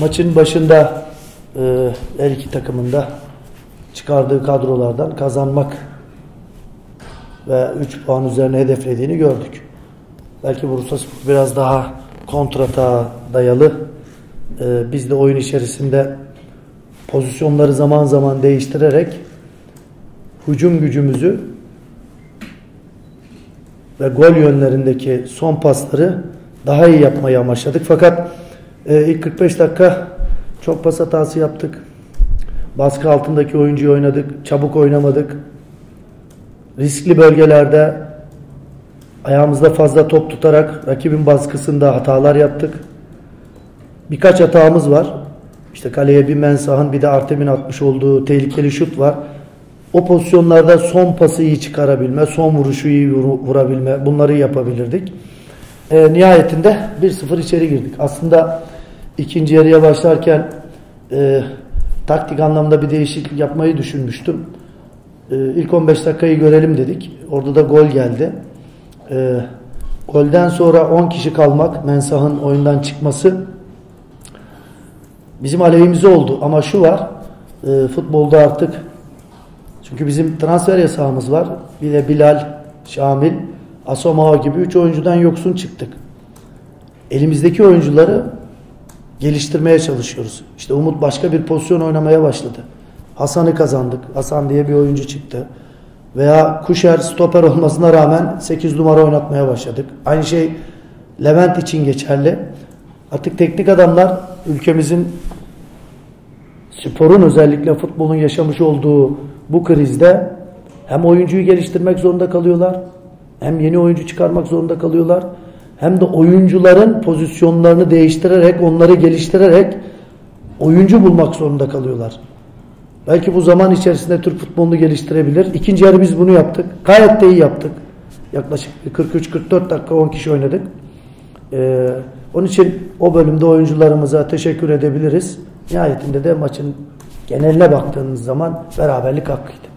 Maçın başında e, her iki takımında çıkardığı kadrolardan kazanmak ve 3 puan üzerine hedeflediğini gördük. Belki Bursaspor biraz daha kontrata dayalı. E, biz de oyun içerisinde pozisyonları zaman zaman değiştirerek hücum gücümüzü ve gol yönlerindeki son pasları daha iyi yapmayı amaçladık. Fakat e, ilk 45 dakika çok pas hatası yaptık. Baskı altındaki oyuncuyu oynadık. Çabuk oynamadık. Riskli bölgelerde ayağımızda fazla top tutarak rakibin baskısında hatalar yaptık. Birkaç hatamız var. İşte kaleye bir Mensah'ın bir de Artem'in atmış olduğu tehlikeli şut var. O pozisyonlarda son pası iyi çıkarabilme, son vuruşu iyi vurabilme bunları yapabilirdik. E, nihayetinde 1-0 içeri girdik. Aslında ikinci yarıya başlarken e, taktik anlamda bir değişiklik yapmayı düşünmüştüm. E, ilk 15 dakikayı görelim dedik. Orada da gol geldi. E, golden sonra 10 kişi kalmak, Mensah'ın oyundan çıkması bizim aleyhimize oldu. Ama şu var, e, futbolda artık çünkü bizim transfer yasağımız var. Bir de Bilal, Şamil, Asomao gibi 3 oyuncudan yoksun çıktık. Elimizdeki oyuncuları geliştirmeye çalışıyoruz. İşte Umut başka bir pozisyon oynamaya başladı. Hasan'ı kazandık. Hasan diye bir oyuncu çıktı. Veya Kuşer stoper olmasına rağmen 8 numara oynatmaya başladık. Aynı şey Levent için geçerli. Artık teknik adamlar ülkemizin sporun özellikle futbolun yaşamış olduğu bu krizde hem oyuncuyu geliştirmek zorunda kalıyorlar hem yeni oyuncu çıkarmak zorunda kalıyorlar hem de oyuncuların pozisyonlarını değiştirerek onları geliştirerek oyuncu bulmak zorunda kalıyorlar. Belki bu zaman içerisinde Türk futbolunu geliştirebilir. İkinci yarı biz bunu yaptık. Gayet de iyi yaptık. Yaklaşık 43-44 dakika 10 kişi oynadık. Ee, onun için o bölümde oyuncularımıza teşekkür edebiliriz. Nihayetinde de maçın geneline baktığımız zaman beraberlik hakkıydı.